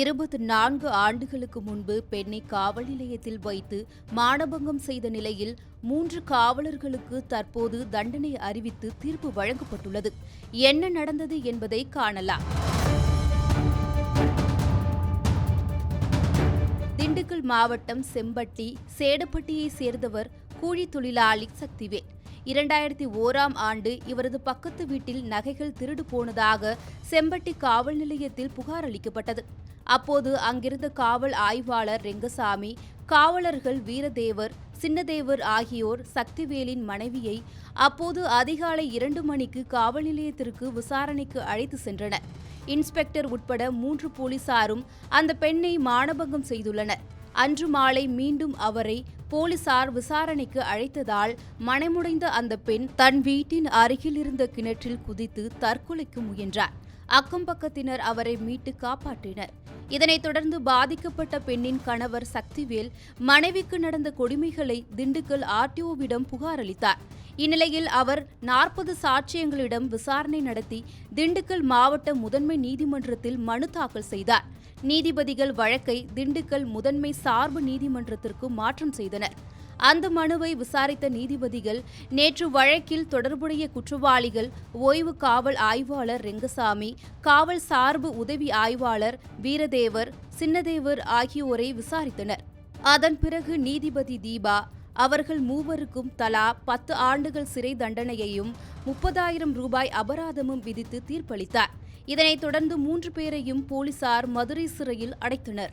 இருபத்தி நான்கு ஆண்டுகளுக்கு முன்பு பெண்ணை காவல் நிலையத்தில் வைத்து மானபங்கம் செய்த நிலையில் மூன்று காவலர்களுக்கு தற்போது தண்டனை அறிவித்து தீர்ப்பு வழங்கப்பட்டுள்ளது. என்ன நடந்தது என்பதை காணலாம். திண்டுக்கல் மாவட்டம் செம்பட்டி சேடப்பட்டியை சேர்ந்தவர் கூலி தொழிலாளி சக்திவேல். இரண்டாயிரத்தி ஓராம் ஆண்டு இவரது பக்கத்து வீட்டில் நகைகள் திருடு போனதாக செம்பட்டி காவல் நிலையத்தில் புகார் அளிக்கப்பட்டது. அப்போது அங்கிருந்த காவல் ஆய்வாளர் ரெங்கசாமி காவலர்கள் வீரதேவர் சின்னதேவர் ஆகியோர் சக்திவேலின் மனைவியை அப்போது அதிகாலை இரண்டு மணிக்கு காவல் நிலையத்திற்கு விசாரணைக்கு அழைத்து சென்றனர். இன்ஸ்பெக்டர் உட்பட மூன்று போலீசாரும் அந்த பெண்ணை மானபங்கம் செய்துள்ளனர். அன்று மாலை மீண்டும் அவரை போலீசார் விசாரணைக்கு அழைத்ததால் மனமுடைந்த அந்த பெண் தன் வீட்டின் அருகில் இருந்த கிணற்றில் குதித்து தற்கொலைக்கு முயன்றார். அக்கம் பக்கத்தினர் அவரை மீட்டு காப்பாற்றினர். இதனைத் தொடர்ந்து பாதிக்கப்பட்ட பெண்ணின் கணவர் சக்திவேல் மனைவிக்கு நடந்த கொடுமைகளை திண்டுக்கல் ஆர்டிஓவிடம் புகார் அளித்தார். இந்நிலையில் அவர் நாற்பது சாட்சியங்களிடம் விசாரணை நடத்தி திண்டுக்கல் மாவட்ட முதன்மை நீதிமன்றத்தில் மனு தாக்கல் செய்தார். நீதிபதிகள் வழக்கை திண்டுக்கல் முதன்மை சார்பு நீதிமன்றத்திற்கு மாற்றம் செய்தனர். அந்த மனுவை விசாரித்த நீதிபதிகள் நேற்று வழக்கில் தொடர்புடைய குற்றவாளிகள் ஓய்வு காவல் ஆய்வாளர் ரெங்கசாமி காவல் சார்பு உதவி ஆய்வாளர் வீரதேவர் சின்னதேவர் ஆகியோரை விசாரித்தனர். அதன் பிறகு நீதிபதி தீபா அவர்கள் மூவருக்கும் தலா பத்து ஆண்டுகள் சிறை தண்டனையையும் முப்பதாயிரம் ரூபாய் அபராதமும் விதித்து தீர்ப்பளித்தார். இதனைத் தொடர்ந்து மூன்று பேரையும் போலீசார் மதுரை சிறையில் அடைத்தனர்.